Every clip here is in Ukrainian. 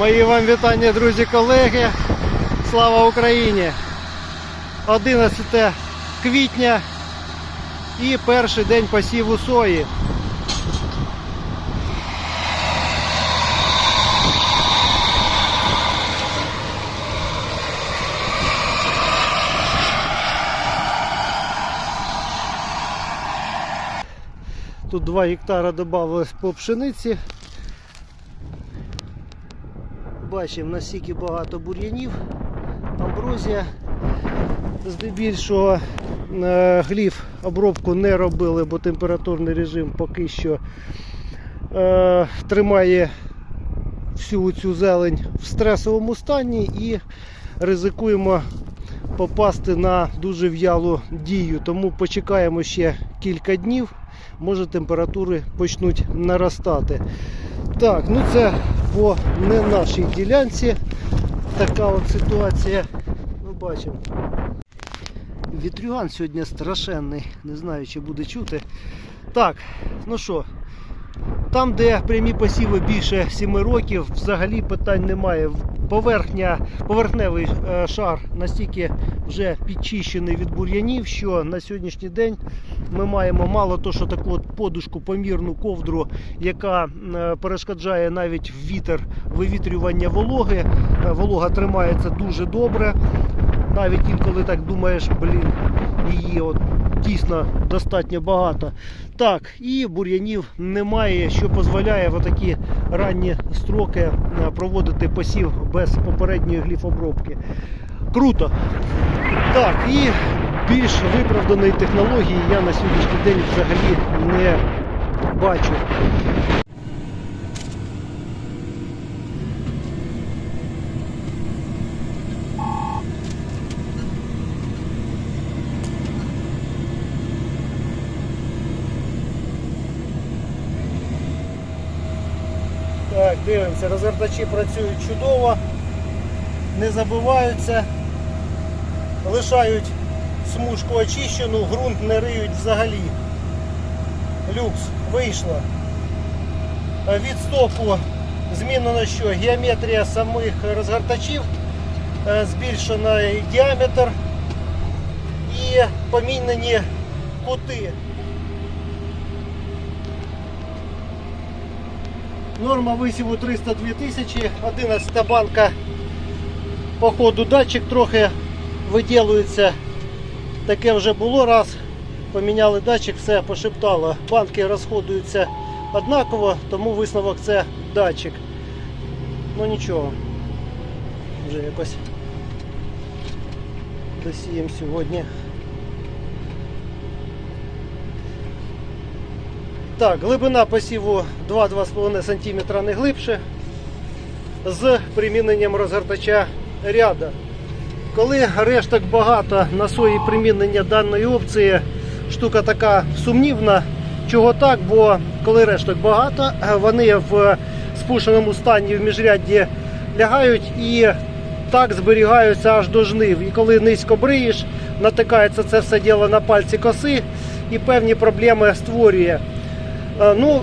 Мої вам вітання, друзі, колеги. Слава Україні! 11 квітня і перший день посіву сої. Тут 2 гектара додавалось по пшениці. Бачимо наскільки багато бур'янів, амброзія. Здебільшого е, гліф обробку не робили, бо температурний режим поки що е, тримає всю цю зелень в стресовому стані і ризикуємо попасти на дуже в'ялу дію. Тому почекаємо ще кілька днів, може температури почнуть наростати. Так, ну це по не нашій ділянці. Така от ситуація. Ну, бачимо. Вітрюган сьогодні страшенний, не знаю, чи буде чути. Так, ну що, там, де прямі посіви більше 7 років, взагалі питань немає. Поверхня, поверхневий е, шар настільки вже підчищений від бур'янів, що на сьогоднішній день ми маємо мало то, що таку от подушку, помірну ковдру, яка е, перешкоджає навіть вітер вивітрювання вологи. Е, Волога тримається дуже добре. Навіть інколи так думаєш, блін, її от дійсно достатньо багато. Так, і бур'янів немає, що дозволяє в такі ранні строки е, проводити посів без попередньої гліфобробки. Круто. Так, і більш виправданої технології я на сьогоднішній день взагалі не бачу. Так, дивимося, розвертачі працюють чудово, не забиваються, лишають смужку очищену, ґрунт не риють взагалі. Люкс, вийшло. Від стоку змінено що? Геометрія самих розгортачів, е, збільшений діаметр і помінені кути. Норма висіву 302 тисячі, 11 банка по ходу датчик трохи виділується. Таке вже було раз. Поміняли датчик, все пошептало. Банки розходуються однаково, тому висновок це датчик. Ну нічого. Вже якось досіємо сьогодні. Так, глибина посіву 2-2,5 см не глибше з приміненням розгортача ряда. Коли решток багато на сої примінення даної опції, штука така сумнівна. Чого так? Бо коли решток багато, вони в спушеному стані в міжрядді лягають і так зберігаються аж до жнив. І коли низько бриєш, натикається це все діло на пальці коси і певні проблеми створює. Е, Ну,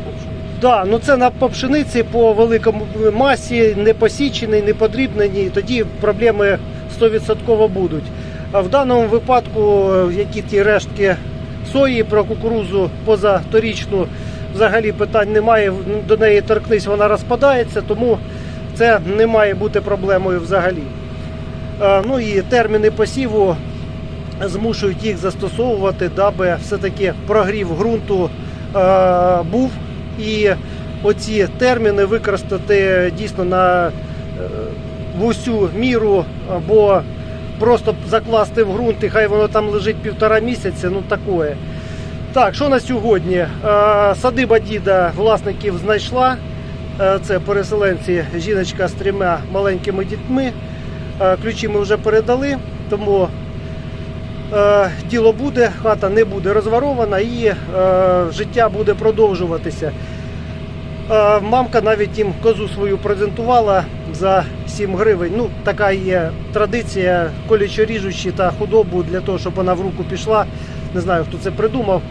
да, ну це на по пшениці по великому масі, не посічений, не подрібнені, тоді проблеми 100% будуть. А в даному випадку, е, які ті рештки сої про кукурузу позаторічну, взагалі питань немає. До неї торкнись, вона розпадається, тому це не має бути проблемою взагалі. Е, Ну і терміни посіву змушують їх застосовувати, даби все-таки прогрів ґрунту е, був. І оці терміни використати дійсно на е, в усю міру, або просто закласти в ґрунт і хай воно там лежить півтора місяця, ну такое. Так, що на сьогодні? Е, Садиба діда власників знайшла. Е, Це переселенці, жіночка з трьома маленькими дітьми. Е, Ключі ми вже передали, тому е, діло буде, хата не буде розворована і е, життя буде продовжуватися. Е, мамка навіть їм козу свою презентувала за 7 гривень. Ну, така є традиція, колючо ріжучи та худобу для того, щоб вона в руку пішла. Не знаю, хто це придумав.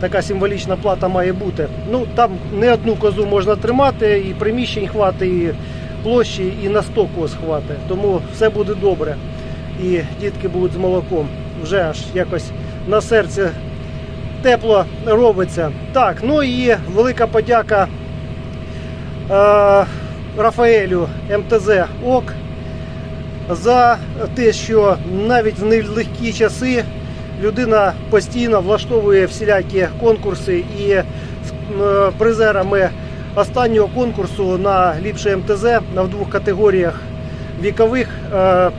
Така символічна плата має бути. Ну там не одну козу можна тримати, і приміщень хватить, і площі і на 100 коз хватить. Тому все буде добре. І дітки будуть з молоком. Вже аж якось на серці тепло робиться. Так, ну і велика подяка е, Рафаелю МТЗ ОК за те, що навіть в нелегкі часи людина постійно влаштовує всілякі конкурси і е, призерами останнього конкурсу на ліпше МТЗ в двох категоріях вікових е,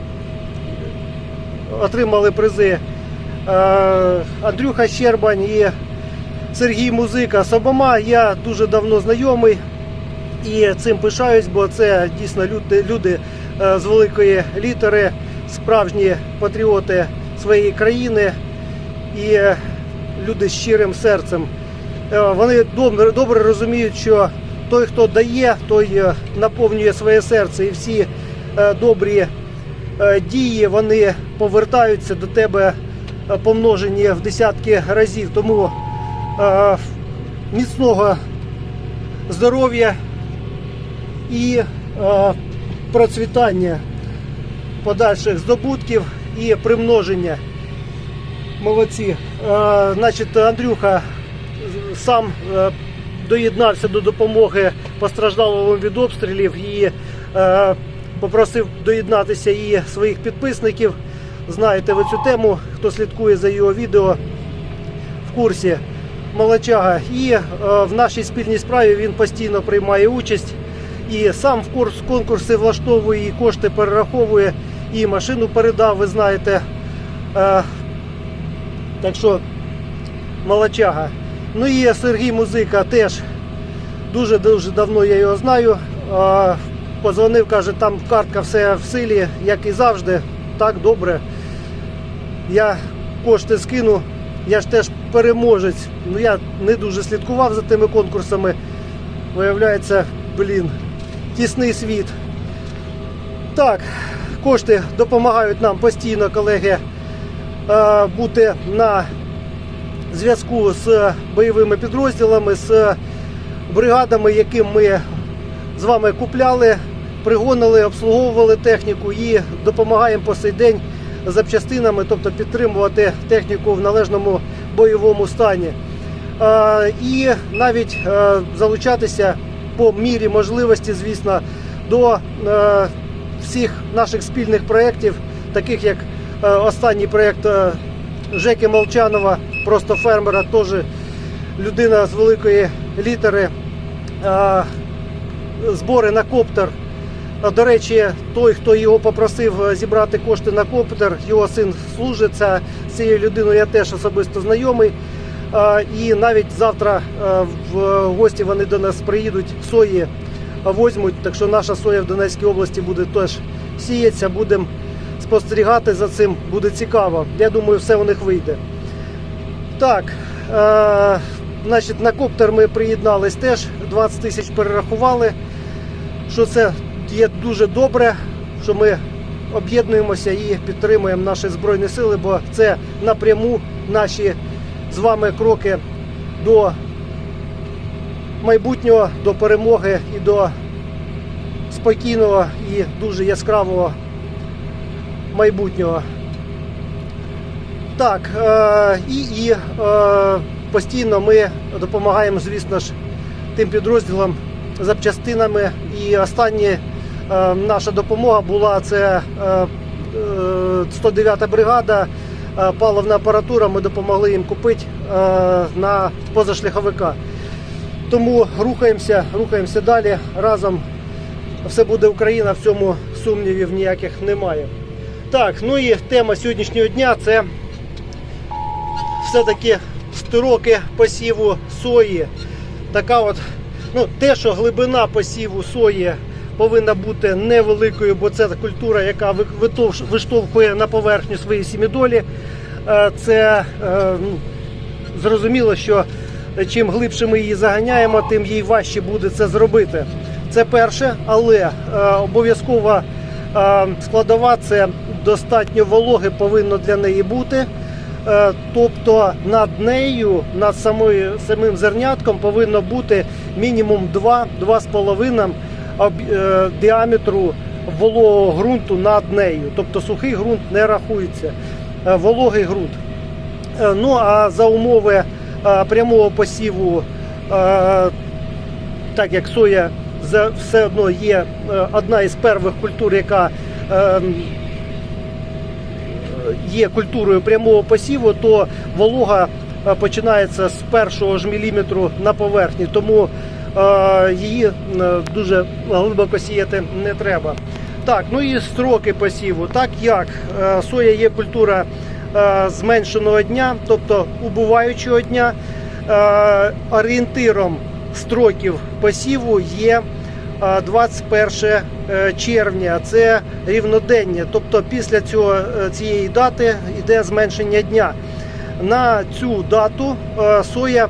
отримали призи е, Андрюха Щербань і Сергій Музика. З обома я дуже давно знайомий і цим пишаюсь, бо це дійсно люди, люди е, з великої літери, справжні патріоти своєї країни і е, люди з щирим серцем. Вони добре, добре розуміють, що той, хто дає, той наповнює своє серце, і всі добрі дії вони повертаються до тебе е, помножені в десятки разів. Тому е, міцного здоров'я і е, процвітання подальших здобутків і примноження. Молодці. Е, значить, Андрюха сам е, доєднався до допомоги постраждалому від обстрілів і е, попросив доєднатися і своїх підписників. Знаєте ви цю тему, хто слідкує за його відео в курсі молочага. І е, в нашій спільній справі він постійно приймає участь і сам в курс конкурси влаштовує, і кошти перераховує, і машину передав, ви знаєте. Е, так що молочага. Ну і Сергій Музика теж дуже-дуже давно я його знаю. Е, Позвонив, каже, там картка все в силі, як і завжди. Так, добре. Я кошти скину. Я ж теж переможець. Ну я не дуже слідкував за тими конкурсами. Виявляється, блін, тісний світ. Так, кошти допомагають нам постійно, колеги, е, бути на зв'язку з бойовими підрозділами, з бригадами, яким ми з вами купляли, пригонили, обслуговували техніку і допомагаємо по сей день запчастинами, тобто підтримувати техніку в належному бойовому стані. І навіть е, залучатися по мірі можливості, звісно, до е, всіх наших спільних проєктів, таких як е, останній проєкт Жеки Молчанова, просто фермера, теж людина з великої літери. Збори на коптер. До речі, той, хто його попросив е, зібрати кошти на коптер, його син служить. Це- З цією людиною я теж особисто знайомий. І навіть завтра е, в гості вони до нас приїдуть, сої возьмуть. Так що наша соя в Донецькій області буде теж сіятися. Будемо спостерігати за цим, буде цікаво. Я думаю, все у них вийде. Так, е, значить, на коптер ми приєднались теж, 20 тисяч перерахували. Що це є дуже добре, що ми об'єднуємося і підтримуємо наші Збройні Сили, бо це напряму наші з вами кроки до майбутнього, до перемоги і до спокійного і дуже яскравого майбутнього. Так, е, і, і е, постійно ми допомагаємо, звісно ж, тим підрозділам запчастинами. І остання е, наша допомога була це е, е, 109 бригада, е, паливна апаратура. Ми допомогли їм купити е, на позашляховика. Тому рухаємося, рухаємося далі. Разом все буде Україна, в цьому сумнівів ніяких немає. Так, ну і тема сьогоднішнього дня це все-таки строки посіву сої. Така от, ну, те, що глибина посіву сої повинна бути невеликою, бо це культура, яка виштовхує на поверхню свої сімідолі. Е, Це е, ну, зрозуміло, що чим глибше ми її заганяємо, тим їй важче буде це зробити. Це перше, але е, обов'язкова складова це достатньо вологи повинно для неї бути. Е, Тобто над нею, над самою, самим зернятком повинно бути мінімум 2-2,5 е, діаметру вологого ґрунту над нею. Тобто сухий ґрунт не рахується, е, вологий ґрунт. Ну а за умови прямого посіву, так як соя все одно є одна із перших культур, яка є культурою прямого посіву, то волога е, починається з першого ж міліметру на поверхні, тому е, її е, дуже глибоко сіяти не треба. Так, ну і строки посіву. Так як соя є культура зменшеного дня, тобто убуваючого дня, орієнтиром строків посіву є 21 е, червня. Це рівнодення. Тобто після цього, е, цієї дати йде зменшення дня. На цю дату е, соя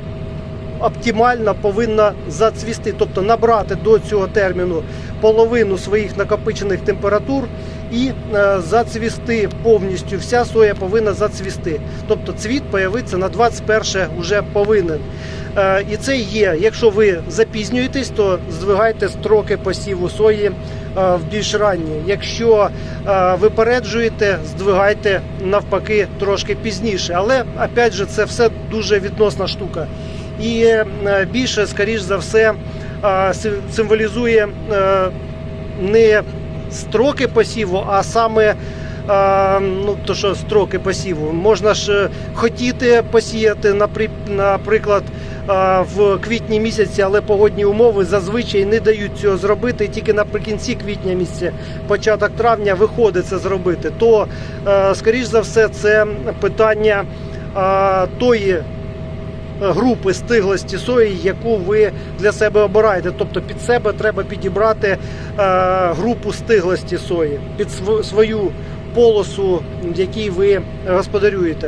оптимально повинна зацвісти, тобто набрати до цього терміну половину своїх накопичених температур і е, зацвісти повністю. Вся соя повинна зацвісти. Тобто цвіт появиться на 21 вже повинен. Е, І це є. Якщо ви запізнюєтесь, то здвигайте строки посіву сої е, в більш ранні. Якщо випереджуєте, здвигайте навпаки трошки пізніше. Але опять же, це все дуже відносна штука. І більше, скоріш за все, символізує не строки посіву, а саме е, ну, то, що строки посіву. Можна ж е, хотіти посіяти, наприклад, е, в квітні місяці, але погодні умови зазвичай не дають цього зробити. Тільки наприкінці квітня місяця, початок травня виходить це зробити. То, скоріш за все, це питання тої групи стиглості сої, яку ви для себе обираєте. Тобто під себе треба підібрати е, групу стиглості сої під св- свою полосу, в якій ви господарюєте.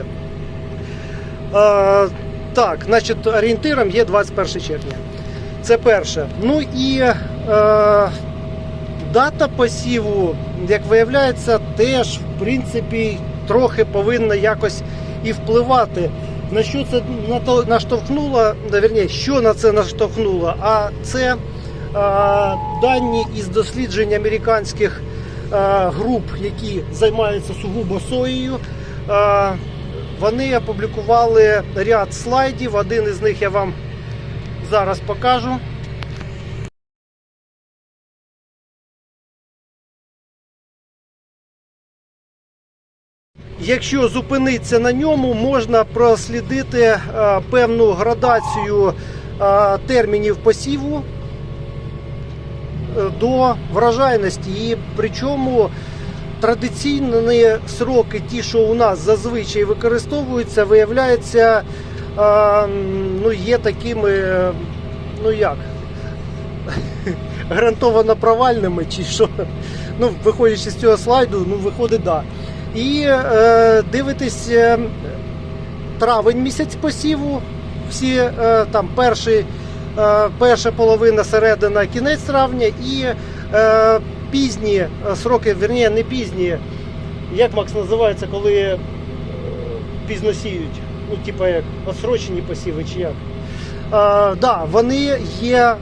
Е, так, значить, орієнтиром є 21 червня. Це перше. Ну і е, дата посіву, як виявляється, теж в принципі трохи повинна якось і впливати. На що це наштовхнуло, да, що на це наштовхнуло? А це а, дані із досліджень американських а, груп, які займаються сугубо соєю. А, вони опублікували ряд слайдів. Один із них я вам зараз покажу. Якщо зупинитися на ньому, можна прослідити е, певну градацію е, термінів посіву е, до врожайності. І причому традиційні сроки, ті, що у нас зазвичай використовуються, виявляється, е, ну, є такими, ну як, гарантовано провальними, чи що. Ну, виходячи з цього слайду, ну виходить, так. Да. І е, дивитесь е, травень місяць посіву, всі е, там перші, е, перша половина, середина, кінець травня і е, пізні е, сроки, верні, не пізні, як Макс називається, коли е, пізно сіють. Ну, типа як отсрочені посіви чи як. Е, да, вони є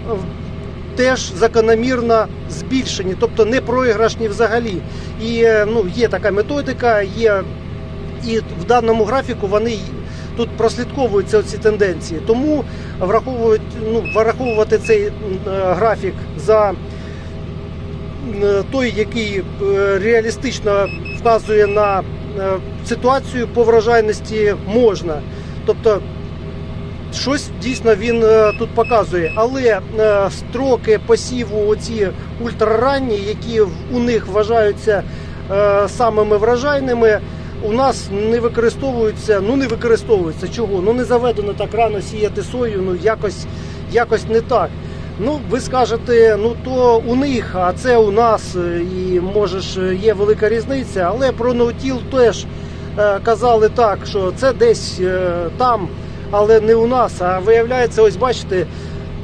теж закономірно збільшені, тобто не проіграшні взагалі. І е, ну, є така методика, є і в даному графіку вони тут прослідковуються ці тенденції. Тому враховують, ну, враховувати цей е, графік за е, той, який реалістично вказує на ситуацію по врожайності можна. Тобто щось дійсно він е, тут показує. Але е, строки посіву, оці ультраранні, які у них вважаються е, самими врожайними, у нас не використовуються. Ну не використовуються. Чого? Ну не заведено так рано сіяти сою, ну якось, якось не так. Ну, ви скажете, ну то у них, а це у нас, і може ж є велика різниця, але про ноутіл теж казали так, що це десь там, але не у нас. А виявляється, ось бачите,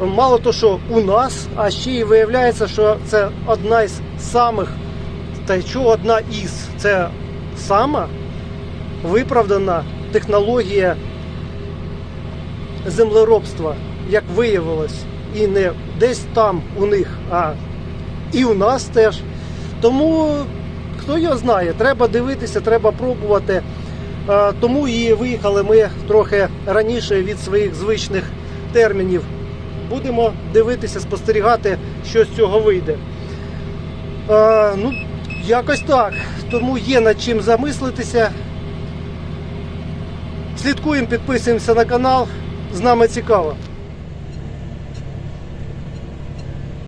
мало то, що у нас, а ще й виявляється, що це одна із самих, та що одна із, це сама виправдана технологія землеробства, як виявилось, і не десь там у них, а і у нас теж. Тому хто його знає, треба дивитися, треба пробувати. Е, Тому і виїхали ми трохи раніше від своїх звичних термінів. Будемо дивитися, спостерігати, що з цього вийде. Е, ну, якось так. Тому є над чим замислитися. Слідкуємо, підписуємося на канал. З нами цікаво.